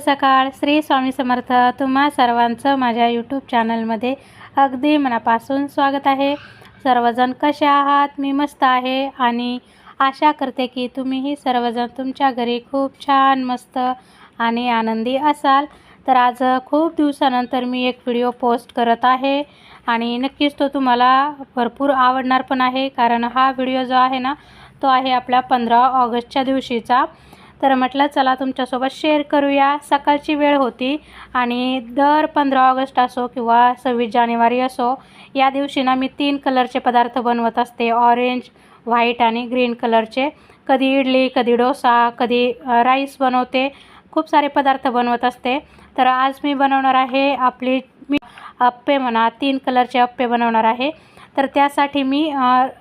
सकाळ. श्री स्वामी समर्थ तुम्हा सर्वांचं माझ्या यूट्यूब चॅनलमध्ये अगदी मनापासून स्वागत आहे. सर्वजण कसे आहात? मी मस्त आहे आणि आशा करते की तुम्हीही सर्वजण तुमच्या घरी खूप छान मस्त आणि आनंदी असाल. तर आज खूप दिवसानंतर मी एक व्हिडिओ पोस्ट करत आहे आणि नक्कीच तो तुम्हाला भरपूर आवडणार पण आहे. कारण हा व्हिडिओ जो आहे ना तो आहे आपल्या पंधरा ऑगस्टच्या दिवशीचा. तर म्हटलं चला तुमच्यासोबत शेअर करूया. सकाळची वेळ होती आणि दर पंधरा ऑगस्ट असो किंवा सव्वीस जानेवारी असो या दिवशी ना मी तीन कलरचे पदार्थ बनवत असते. ऑरेंज व्हाईट आणि ग्रीन कलरचे कधी इडली कधी डोसा कधी राईस बनवते. खूप सारे पदार्थ बनवत असते. तर आज मी बनवणार आहे आपली मी अप्पे म्हणा तीन कलरचे अप्पे बनवणार आहे. तर त्यासाठी मी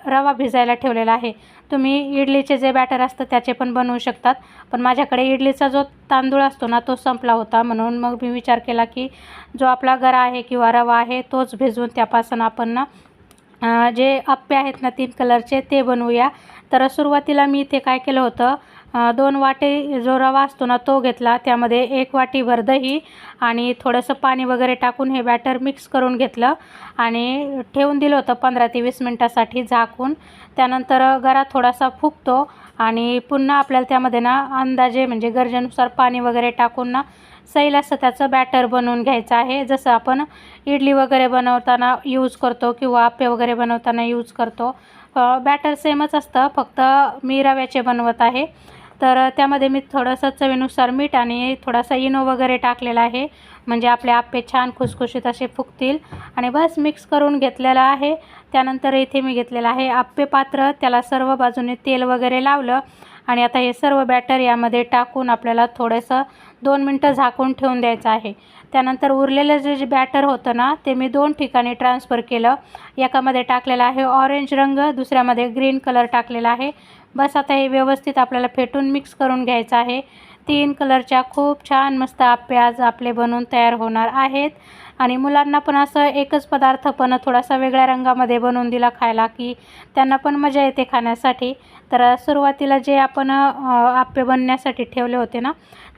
रवा भिजायला ठेवलेला आहे. तुम्ही इडलीचे जे बॅटर असतं त्याचे पण बनवू शकतात. पण माझ्याकडे इडलीचा जो तांदूळ असतो ना तो संपला होता. म्हणून मग मी विचार केला की जो आपला गरा आहे किंवा रवा आहे तोच भिजवून त्यापासून आपण ना जे अप्पे आहेत ना तीन कलरचे ते बनवूया. तर सुरुवातीला मी इथे काय केलं होतं दोन वाटे जो रवा असतो ना तो घेतला. त्यामध्ये एक वाटीभर दही आणि थोडंसं पाणी वगैरे टाकून हे बॅटर मिक्स करून घेतलं आणि ठेवून दिलं होतं पंधरा ते वीस मिनटासाठी झाकून. त्यानंतर गरा थोडासा फुगतो आणि पुन्हा आपल्याला त्यामध्ये ना अंदाजे म्हणजे गरजेनुसार पाणी वगैरे टाकून ना सैल असं त्याचं बॅटर बनवून घ्यायचं आहे. जसं आपण इडली वगैरे बनवताना यूज करतो किंवा आप्पे वगैरे बनवताना यूज करतो. बॅटर सेमच असतं. फक्त मी रव्याचे बनवत आहे. तर त्यामध्ये मी थोडंसं चवीनुसार मीठ आणि थोडासा इनो वगैरे टाकलेला आहे. म्हणजे आपले आप्पे छान खुसखुशीत असे फुगतील. आणि बस मिक्स करून घेतलेलं आहे. त्यानंतर इथे मी घेतलेलं आहे आप्पे पात्र. त्याला सर्व बाजूने तेल वगैरे लावलं. आणि आता हे सर्व बॅटर यामध्ये टाकून आपल्याला थोडंसं दोन मिनटं झाकून ठेवून द्यायचं आहे. त्यानंतर उरलेलं जे जे बॅटर होतं ना ते मी दोन ठिकाणी ट्रान्सफर केलं. एकामध्ये टाकलेलं आहे ऑरेंज रंग दुसऱ्यामध्ये ग्रीन कलर टाकलेला आहे. बस आता हे व्यवस्थित आपल्याला फेटून मिक्स करून घ्यायचं आहे. तीन कलरच्या खूप छान मस्त आप्पे आज आपले बनवून तयार होणार आहेत. आणि मुलांना पण असं एकच पदार्थ पण थोडासा वेगळ्या रंगामध्ये बनवून दिला खायला की त्यांना पण मजा येते खाण्यासाठी. तर सुरुवातीला जे आपण आप्पे बनण्यासाठी ठेवले होते ना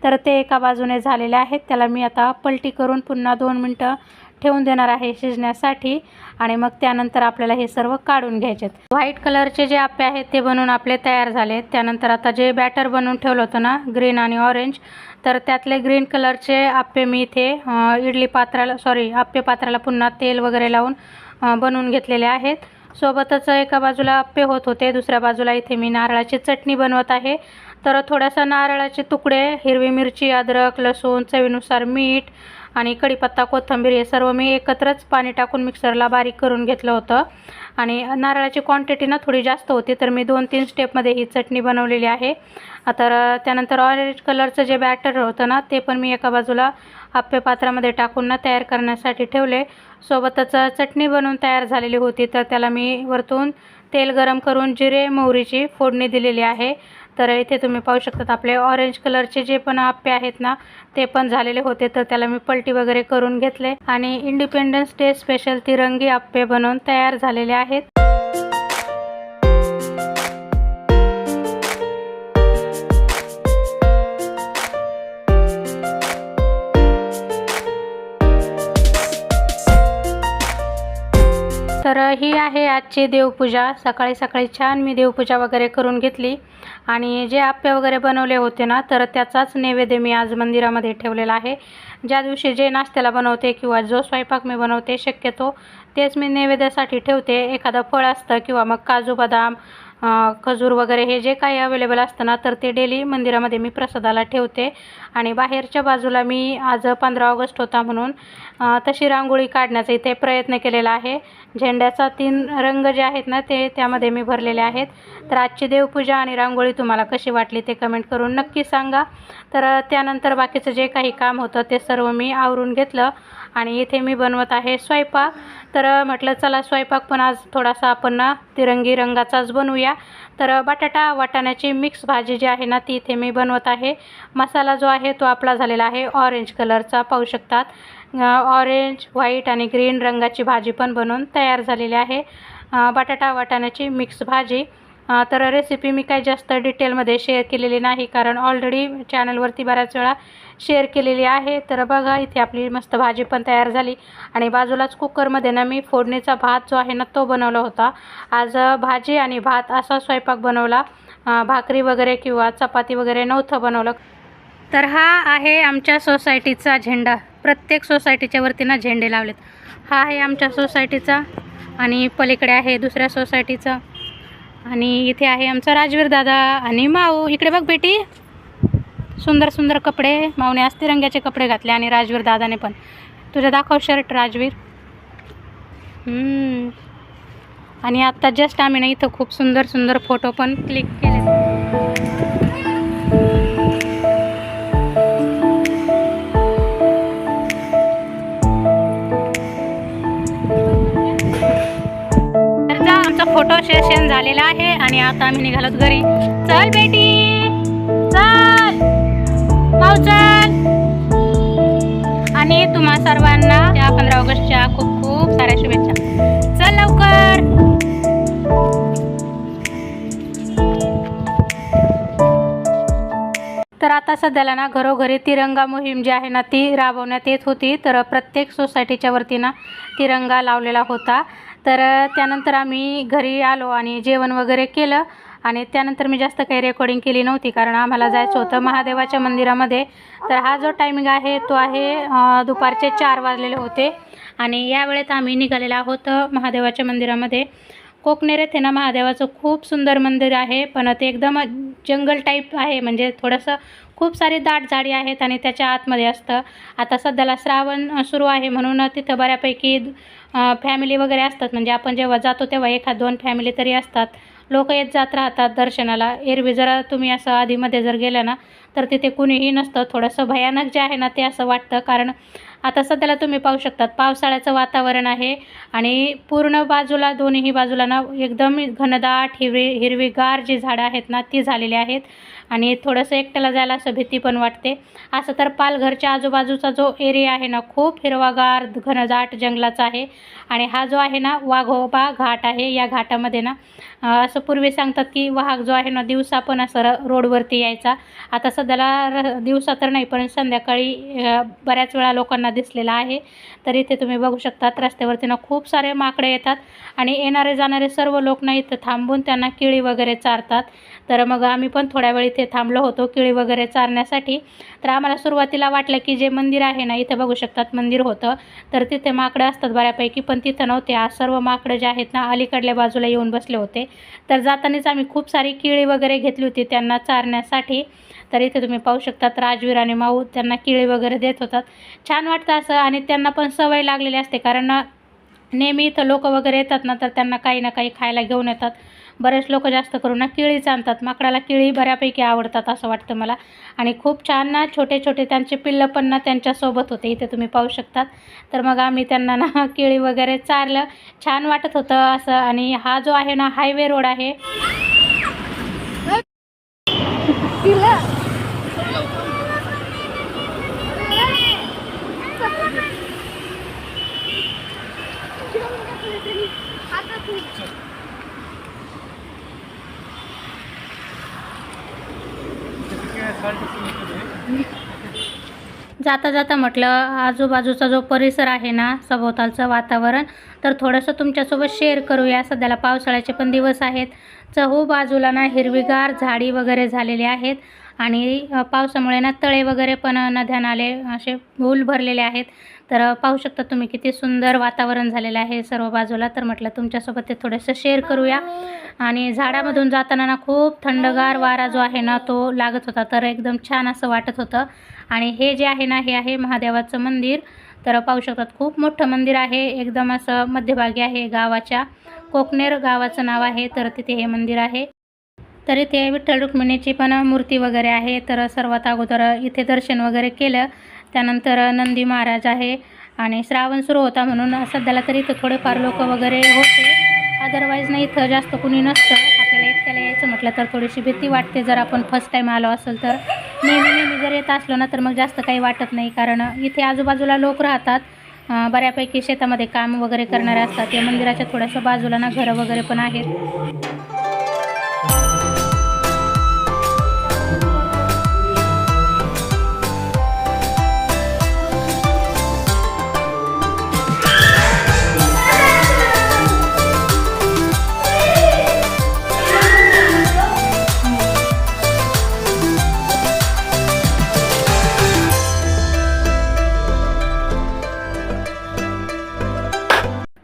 तर ते एका बाजूने झालेले आहेत. त्याला मी आता पलटी करून पुन्हा दोन मिनटं ठेवून देणार आहे शिजण्यासाठी. आणि मग त्यानंतर आपल्याला हे सर्व काढून घ्यायचे व्हाईट कलरचे जे आप्पे आहेत ते बनवून आपले तयार झाले त्यानंतर आता जे बॅटर बनवून ठेवलं होतं ना ग्रीन आणि ऑरेंज तर त्यातले ग्रीन कलरचे आप्पे मी इथे इडली पात्राला सॉरी आप्पे पात्राला पुन्हा तेल वगैरे लावून बनवून घेतलेले आहेत. सोबतच एका बाजूला आप्पे होत होते दुसऱ्या बाजूला इथे मी नारळाची चटणी बनवत आहे. तर थोडासा नारळाचे तुकडे हिरवी मिरची अद्रक लसूण चवीनुसार मीठ आणि कढीपत्ता कोथिंबीर हे सर्व मी एकत्रच पाणी टाकून मिक्सरला बारीक करून घेतलं होतं. आणि नारळाची क्वांटिटी ना थोडी जास्त होती तर मी दोन तीन स्टेपमध्ये ही चटणी बनवलेली आहे. तर त्यानंतर ऑरेंज कलरचं जे बॅटर होतं ना ते पण मी एका बाजूला आप्पे पात्रामध्ये टाकून ना तयार करण्यासाठी ठेवले. सोबतच चटणी बनवून तयार झालेली होती तर त्याला मी वरतून तेल गरम करून जिरे मोहरीची फोडणी दिलेली आहे. तर इथे तुम्ही पाहू शकतात आपले ऑरेंज कलरचे जे पण आप्पे आहेत ना ते पण झालेले होते तर त्याला मी पलटी वगैरे करून घेतले. आणि इंडिपेंडन्स डे स्पेशल तिरंगी आप्पे बनवून तयार झालेले आहेत. तर ही आहे आजची देवपूजा. सकाळी सकाळी छान मी देवपूजा वगैरे करून घेतली. आणि जे आप्पे वगैरे बनवले होते ना तर त्याचाच नैवेद्य मी आज मंदिरामध्ये ठेवलेला आहे. ज्या दिवशी जे नाश्त्याला बनवते किंवा जो स्वयंपाक मी बनवते शक्यतो तेच मी नैवेद्यासाठी ठेवते. एखादं फळ असतं किंवा मग काजू बदाम खजूर वगैरे हे जे काही अवेलेबल असतं ना तर ते डेली मंदिरामध्ये मी प्रसादाला ठेवते. आणि बाहेरच्या बाजूला मी आज पंधरा ऑगस्ट होता म्हणून तशी रांगोळी काढण्याचा इथे प्रयत्न केलेला आहे. झेंड्याचा तीन रंग जे आहेत ना ते त्यामध्ये मी भरलेले आहेत. तर आजची देवपूजा आणि रांगोळी तुम्हाला कशी वाटली ते कमेंट करून नक्की सांगा. तर त्यानंतर बाकीचं जे काही काम होतं ते सर्व मी आवरून घेतलं आणि इथे मी बनवत आहे स्वयंपाक. तर म्हटलं चला स्वयंपाक पण आज थोडासा आपण ना तिरंगी रंगाचाच बनवूया. तर बटाटा वाटाण्याची मिक्स भाजी जी आहे ना ती इथे मी बनवत आहे. मसाला जो आहे तो आपला झालेला आहे ऑरेंज कलरचा पाहू शकतात. ऑरेंज व्हाईट आणि ग्रीन रंगाची भाजी पण बनवून तयार झालेली आहे. बटाटा वाटाण्याची मिक्स भाजी. तर रेसिपी मी काही जास्त डिटेलमध्ये शेअर केलेली नाही कारण ऑलरेडी चॅनलवरती बऱ्याच वेळा शेअर केलेली आहे. तर बघा इथे आपली मस्त भाजी पण तयार झाली. आणि बाजूलाच कुकरमध्ये ना मी फोडणीचा भात जो आहे ना तो बनवला होता. आज भाजी आणि भात असा स्वयंपाक बनवला. भाकरी वगैरे किंवा चपाती वगैरे नव्हतं बनवलं. तर हा आहे आमच्या सोसायटीचा झेंडा. प्रत्येक सोसायटीच्या वरती ना झेंडे लावलेत. हा आहे आमच्या सोसायटीचा आणि पलीकडे आहे दुसऱ्या सोसायटीचा. आणि इथे आहे आमचा राजवीर दादा आणि माऊ. इकडे बघ बेटी. सुंदर सुंदर कपडे. माऊने अस्ती रंगाचे कपडे घातले आणि राजवीर दादाने पण. तुझ्या दाखव शर्ट राजवीर. आणि आत्ता जस्ट आम्ही ना इथं खूप सुंदर सुंदर फोटो पण क्लिक केले आमचा फोटो सेशन झालेला आहे आणि आता आम्ही निघालोत घरी. चल बेटी चल. माऊ चल. आणि तुम्हा सर्वांना त्या पंधरा ऑगस्टच्या खूप खूप साऱ्या शुभेच्छा. चल लवकर. तर आता सध्याला ना घरोघरी तिरंगा मोहीम जी आहे ना ती राबवण्यात येत होती. तर प्रत्येक सोसायटीच्या वरती ना तिरंगा लावलेला होता. तर त्यानंतर आम्ही घरी आलो आणि जेवण वगैरे केलं. आणि त्यानंतर मी जास्त काही रेकॉर्डिंग केली नव्हती कारण आम्हाला जायचं होतं महादेवाच्या मंदिरामध्ये. तर हा जो टायमिंग आहे तो आहे दुपारचे चार वाजलेले होते. आणि या वेळेत आम्ही निघालेला आहोत महादेवाच्या मंदिरामध्ये. कोकणेर येथे ना महादेवाचं खूप सुंदर मंदिर आहे. पण ते एकदम जंगल टाईप आहे. म्हणजे थोडंसं खूप सारी दाट झाडी आहेत आणि त्याच्या आतमध्ये असतं. आता सध्याला श्रावण सुरू आहे. म्हणून तिथं बऱ्यापैकी फॅमिली वगैरे असतात. म्हणजे आपण जेव्हा जातो तेव्हा एखाद दोन फॅमिली तरी असतात. लोक येत जात राहतात दर्शनाला. एरवी जर तुम्ही असं आधीमध्ये जर गेलं ना तर तिथे कुणीही नसतं. थोडंसं भयानक जे आहे ना ते असं वाटतं. कारण आता सध्याला तुम्ही पाहू शकतात पावसाळ्याचं वातावरण आहे आणि पूर्ण बाजूला दोन्ही बाजूला ना एकदम घनदाट हिरवी हिरवीगार जी झाडं आहेत ना ती झालेली आहेत. आणि थोडंसं एकट्याला जायला असं भीती पण वाटते. असं तर पालघरच्या आजूबाजूचा जो एरिया आहे ना खूप हिरवागार घनदाट जंगलाचा आहे. आणि हा जो आहे ना वाघोबा घाट आहे या घाटामध्ये ना असं पूर्वी सांगतात की वाहक जो आहे ना दिवसा पण असं र रोडवरती यायचा. आता सध्याला र दिवसा तर नाही पण संध्याकाळी बऱ्याच वेळा लोकांना दिसलेला आहे. तर इथे तुम्ही बघू शकतात रस्त्यावरती ना खूप सारे माकडे येतात आणि येणारे जाणारे सर्व लोक ना इथं थांबून त्यांना केळी वगैरे चारतात. तर मग आम्ही पण थोड्या वेळ इथे थांबलो होतो किळी वगैरे चारण्यासाठी. तर आम्हाला सुरुवातीला वाटलं की जे मंदिर आहे ना इथं बघू शकतात मंदिर होतं. तर तिथे माकडं असतात बऱ्यापैकी पण तिथं नव्हते. आज सर्व माकडं जे आहेत ना अलीकडल्या बाजूला येऊन बसले होते. तर जातानाच आम्ही खूप सारी किळी वगैरे घेतली होती त्यांना चारण्यासाठी. तर इथे तुम्ही पाहू शकतात राजवीर आणि माऊ त्यांना किळी वगैरे देत होतात. छान वाटतं असं आणि त्यांना पण सवय लागलेली असते कारण नेहमी इथं लोक वगैरे येतात ना तर त्यांना काही ना काही खायला घेऊन येतात. बरेच लोक जास्त करून ना केळीच आणतात. माकडाला केळी बऱ्यापैकी आवडतात असं वाटतं मला. आणि खूप छान ना छोटे छोटे त्यांचे पिल्लं पण ना त्यांच्यासोबत होते. इथे तुम्ही पाहू शकतात. तर मग आम्ही त्यांना ना केळी वगैरे चारलं. छान वाटत होतं असं. आणि हा जो आहे ना हायवे रोड आहे. जाता जाता म्हटलं आजूबाजूचा जो परिसर आहे ना सभोवतालचं वातावरण तर थोडंसं तुमच्यासोबत शेअर करूया. सध्याला पावसाळ्याचे पण दिवस आहेत. चहू बाजूला ना हिरवीगार झाडी वगैरे झालेली आहेत. आणि पावसामुळे ना तळे वगैरे पण नद्या नाले असे भूल भरलेले आहेत. तर पाहू शकता तुम्ही किती सुंदर वातावरण झालेलं आहे सर्व बाजूला. तर म्हटलं तुमच्यासोबत ते थोडंसं शेअर करूया. आणि झाडामधून जाताना ना खूप थंडगार वारा जो आहे ना तो लागत होता. तर एकदम छान असं वाटत होतं. आणि हे जे आहे ना हे आहे महादेवाचं मंदिर. तर पाहू शकतात खूप मोठं मंदिर आहे. एकदम असं मध्यभागी आहे गावाच्या. कोकनेर गावाचं नाव आहे तर तिथे हे मंदिर आहे. तर इथे विठ्ठल रुक्मिणीची पण मूर्ती वगैरे आहे. तर सर्वात अगोदर इथे दर्शन वगैरे केलं. त्यानंतर नंदी महाराज आहे आणि श्रावण सुरू होता म्हणून सध्याला तरी इथं थोडेफार लोक वगैरे होते. अदरवाईज नाही इथं जास्त कुणी नसतं. त्याला यायचं म्हटलं तर थोडीशी भीती वाटते. जर आपण फर्स्ट टाईम आलो असेल तर. नेहमी नेहमी जर येत असलो ना तर मग जास्त काही वाटत नाही. कारण इथे आजूबाजूला लोक राहतात. बऱ्यापैकी शेतामध्ये काम वगैरे करणारे असतात. या मंदिराच्या थोड्याशा बाजूला ना घरं वगैरे पण आहेत.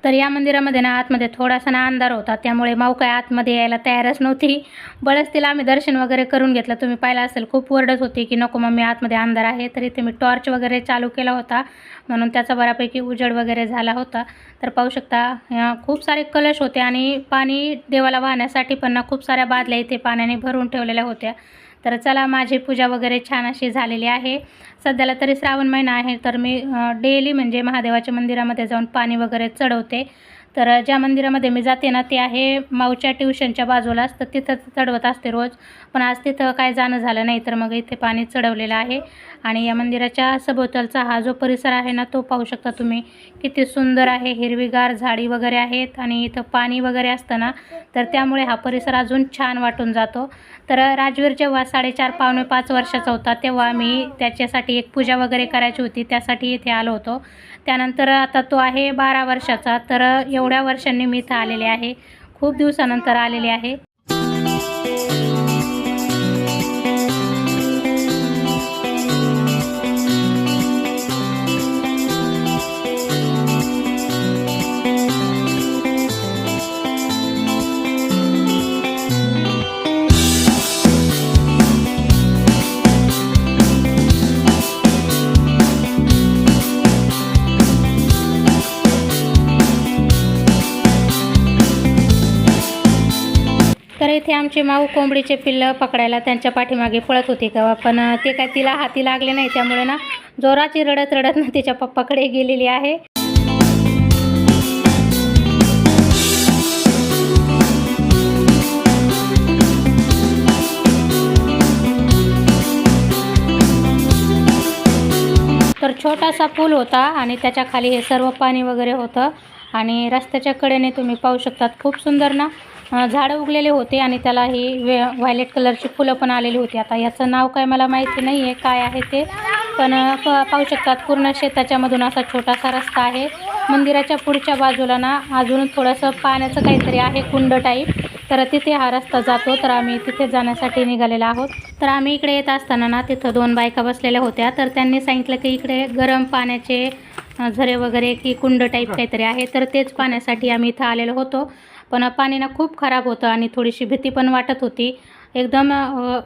तर या मंदिरामध्ये ना आतमध्ये थोडासा ना अंधार होता. त्यामुळे माऊ काय आतमध्ये यायला तयारच नव्हती. बळच तिला आम्ही दर्शन वगैरे करून घेतलं. तुम्ही पाहिलं असेल खूप वरडत होती की नको मम्मी आतमध्ये अंधार आहे. तरी ते मी टॉर्च वगैरे चालू केला होता. म्हणून त्याचा बऱ्यापैकी उजेड वगैरे झाला होता. तर पाहू शकता खूप सारे कलश होते आणि पाणी देवाला वाहण्यासाठी पण ना खूप साऱ्या बादल्या इथे पाण्याने भरून ठेवलेल्या होत्या. तर चला माझी पूजा वगैरे छान अशी झालेली आहे. सध्याला तरी श्रावण महिना आहे तर मी डेली म्हणजे महादेवाच्या मंदिरामध्ये जाऊन पाणी वगैरे चढवते. तर ज्या मंदिरामध्ये मी जाते ना ते आहे माऊच्या ट्युशनच्या बाजूलाच तर तिथं चढवत असते रोज. पण आज तिथं काय जाणं झालं नाही तर मग इथे पाणी चढवलेलं आहे. आणि या मंदिराच्या सभोवतालचा हा जो परिसर आहे ना तो पाहू शकता तुम्ही. किती सुंदर आहे हिरवीगार झाडी वगैरे आहेत आणि इथं पाणी वगैरे असतं ना तर त्यामुळे हा परिसर अजून छान वाटून जातो. तर राजवीर जेव्हा साडेचार पावणे पाच वर्षाचा होता तेव्हा मी त्याच्यासाठी एक पूजा वगैरे करायची होती त्यासाठी इथे आलो होतो. त्यानंतर आता तो आहे बारा वर्षाचा तर एवढ्या वर्षांनी मी इथं आलेले आहे. खूप दिवसानंतर आलेले आहे. आमची माऊ कोंबडीचे पिल्लं पकडायला त्यांच्या पाठीमागे पळत होती तेव्हा पण ते काय तिला हाती लागले नाही. त्यामुळे ना जोराची रडत रडत ना तिच्या पप्पाकडे गेलेली आहे. तर छोटासा पूल होता आणि त्याच्याखाली हे सर्व पाणी वगैरे होतं. आणि रस्त्याच्या कडेने तुम्ही पाहू शकतात खूप सुंदर ना. झाडं उगलेले होते आणि त्याला ही वे व्हायलेट कलरची फुलं पण आलेली होती. आता याचं नाव काय मला माहिती नाही आहे काय आहे ते. पण प- पाहू शकतात पूर्ण शेताच्यामधून असा छोटासा रस्ता आहे. मंदिराच्या पुढच्या बाजूला ना अजून थोडंसं पाण्याचं काहीतरी आहे कुंड टाईप तर तिथे हा रस्ता जातो. तर आम्ही तिथे जाण्यासाठी निघालेलो आहोत. तर आम्ही इकडे येत असताना ना तिथं दोन बायका बसलेल्या होत्या. तर त्यांनी सांगितलं की इकडे गरम पाण्याचे झरे वगैरे की कुंड टाईप काहीतरी आहे. तर तेच पाण्यासाठी आम्ही इथं आलेलो होतो. पण पाणी ना खूप खराब होतं आणि थोडीशी भीती पण वाटत होती. एकदम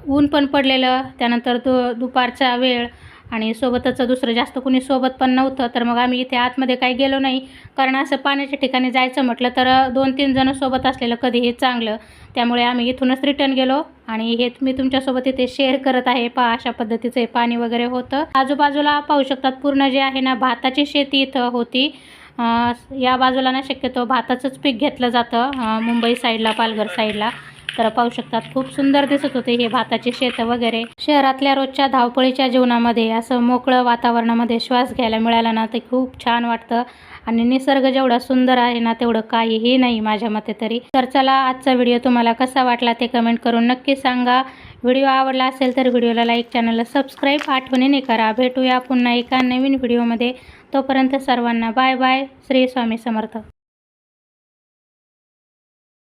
ऊन पण पडलेलं. त्यानंतर दु दुपारचा वेळ आणि सोबतच दुसरं जास्त कुणी सोबत पण नव्हतं. तर मग आम्ही इथे आतमध्ये काही गेलो नाही. कारण असं पाण्याच्या ठिकाणी जायचं म्हटलं तर दोन तीन जणं सोबत असलेलं कधीही चांगलं. त्यामुळे आम्ही इथूनच रिटर्न गेलो आणि हे मी तुमच्यासोबत इथे शेअर करत आहे. पहा अशा पद्धतीचं हे पाणी वगैरे होतं. आजूबाजूला पाहू शकतात पूर्ण जे आहे ना भाताची शेती इथं होती. या बाजूला ना शक्यतो भाताचंच पीक घेतलं जातं. मुंबई साईडला पालघर साईडला. तर पाहू शकतात खूप सुंदर दिसत होते हे भाताचे शेतं वगैरे. शहरातल्या रोजच्या धावपळीच्या जीवनामध्ये असं मोकळं वातावरणामध्ये श्वास घ्यायला मिळाला ना ते खूप छान वाटतं. आणि निसर्ग जेवढा सुंदर आहे ना तेवढं काहीही नाही माझ्या मते तरी. तर चला आजचा व्हिडिओ तुम्हाला कसा वाटला ते कमेंट करून नक्की सांगा. व्हिडिओ आवडला असेल तर व्हिडिओला लाईक चॅनलला सबस्क्राईब आठवणीने करा. भेटूया पुन्हा एका नवीन व्हिडिओमध्ये. तोपर्यंत सर्वांना बाय बाय. श्री स्वामी समर्थ.